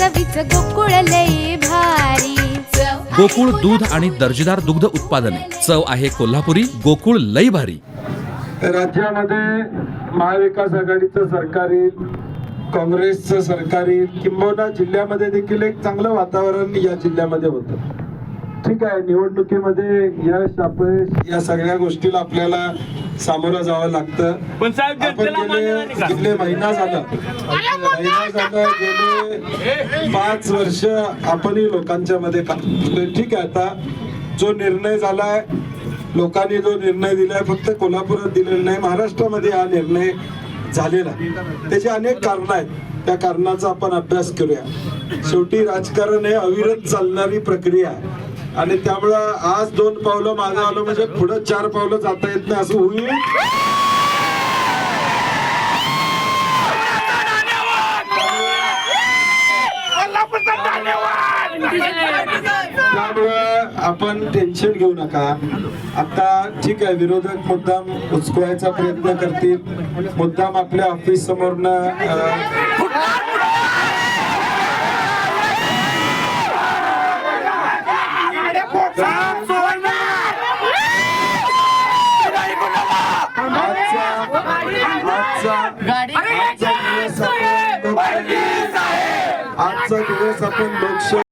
चवीच गोकुळ लई भारी. गोकुळ दूध आणि दर्जेदार दुग्ध उत्पादने. चव आहे कोल्हापुरी गोकुळ लई भारी. राज्यामध्ये महाविकास आघाडीचं सरकार येईल काँग्रेसचं सरकार येईल किंबहुना जिल्ह्यामध्ये देखील एक चांगलं वातावरण या जिल्ह्यामध्ये होतं. ठीक आहे निवडणुकीमध्ये यश अपयश या सगळ्या गोष्टीला आपल्याला सामोरं जावं लागतं. पण साहेब आपण गेले महिना झाला. महिना झाला गेले पाच वर्ष आपणही लोकांच्या मध्ये. ठीक आहे आता जो निर्णय झालाय लोकांनी जो निर्णय दिलाय फक्त कोल्हापुरात दिलेला नाही महाराष्ट्रामध्ये हा निर्णय झालेला. त्याची अनेक कारण आहेत. त्या कारणाचा आपण अभ्यास करूया. शेवटी राजकारण हे अविरत चालणारी प्रक्रिया आहे. आणि त्यामुळं आज दोन पावलं मागं आलं म्हणजे पुढं चार पावलं जाता येत नाही असं होईल. त्यामुळं आपण टेन्शन घेऊ नका. आता ठीक आहे विरोधक मुद्दाम उचकवायचा प्रयत्न करतील. मुद्दाम आपल्या ऑफिस समोरनं आजचा दिवस आपण आजचा दिवस आपण